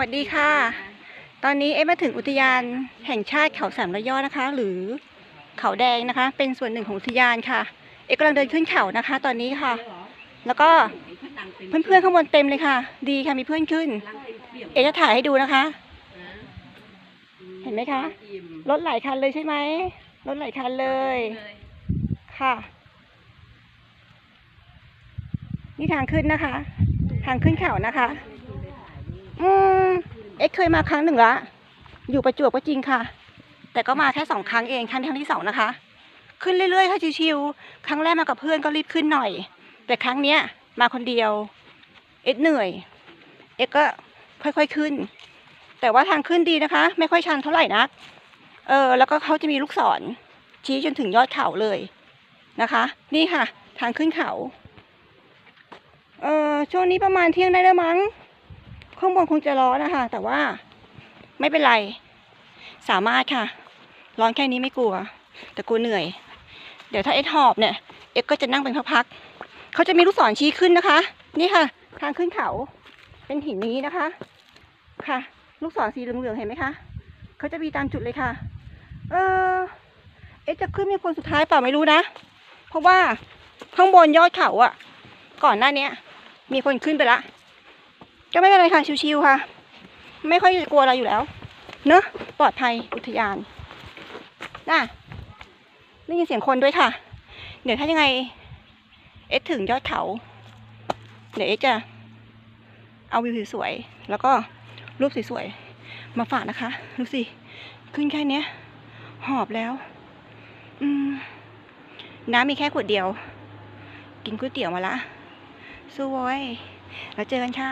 วัสดีค่ะ ตอนนี้เอ๊ะมาถึงอุทยานแห่งชาติเขาสามระยอดนะคะ หรือเขาแดงนะคะ เป็นส่วนหนึ่งของอุทยานค่ะ เอ๊ะกำลังเดินขึ้นเขานะคะ ตอนนี้ค่ะ แล้วก็เพื่อนๆข้างบนเต็มเลยค่ะ ดีค่ะมีเพื่อนขึ้น เอ๊ะจะถ่ายให้ดูนะคะ เห็นไหมคะรถหลายคันเลยใช่ไหมรถหลายคันเลย ค่ะ นี่ทางขึ้นนะคะ ทางขึ้นเขานะคะ เอ็กเคยมาครั้งหนึ่งละ อยู่ประจวบก็จริงค่ะ แต่ก็มาแค่สองครั้งเองครั้งครั้งที่สองนะคะ ขึ้นเรื่อยๆค่ะชิวๆครั้งแรกมากับเพื่อนก็รีบขึ้นหน่อย แต่ครั้งเนี้ยมาคนเดียว เอ็กเหนื่อย เอ็กก็ค่อยๆขึ้น แต่ว่าทางขึ้นดีนะคะ ไม่ค่อยชันเท่าไหร่นัก เออแล้วก็เขาจะมีลูกศร ชี้จนถึงยอดเขาเลยนะคะ นี่ค่ะ ทางขึ้นเขา เออช่วงนี้ประมาณเที่ยงได้แล้วมั้ง ข้างบนคงจะร้อนนะคะ แต่ว่าไม่เป็นไร สามารถค่ะ ร้อนแค่นี้ไม่กลัว แต่กลัวเหนื่อย เดี๋ยวถ้าเอ็ดหอบเนี่ย เอ็ดก็จะนั่งเป็นพักๆเขาจะมีลูกศรชี้ขึ้นนะคะ นี่ค่ะ ทางขึ้นเขา เป็นหินนี้นะคะ ค่ะ ลูกศรสีเหลืองๆเห็นไหมคะเขาจะมีตามจุดเลยค่ะ เออเอ็ดจะขึ้นเป็นคนสุดท้ายเปล่าไม่รู้นะ เพราะว่าข้างบนยอดเขาอะก่อนหน้าเนี้ยมีคนขึ้นไปละ ก็ไม่เป็นไรค่ะ ชิวๆค่ะ ไม่ค่อยกลัวอะไรอยู่แล้ว เนอะปลอดภัยอุทยานน่ะได้ยินเสียงคนด้วยค่ะ เดี๋ยวถ้ายังไง เอ็ดถึงยอดเขา เดี๋ยวเอ็ดจะ เอาวิวสวยๆแล้วก็รูปสวยๆมาฝากนะคะดูสิ ขึ้นแค่เนี้ยหอบแล้ว อืม น้ำมีแค่ขวดเดียว กินก๋วยเตี๋ยวมาละสู้ไว้แล้วเจอกันค่ะ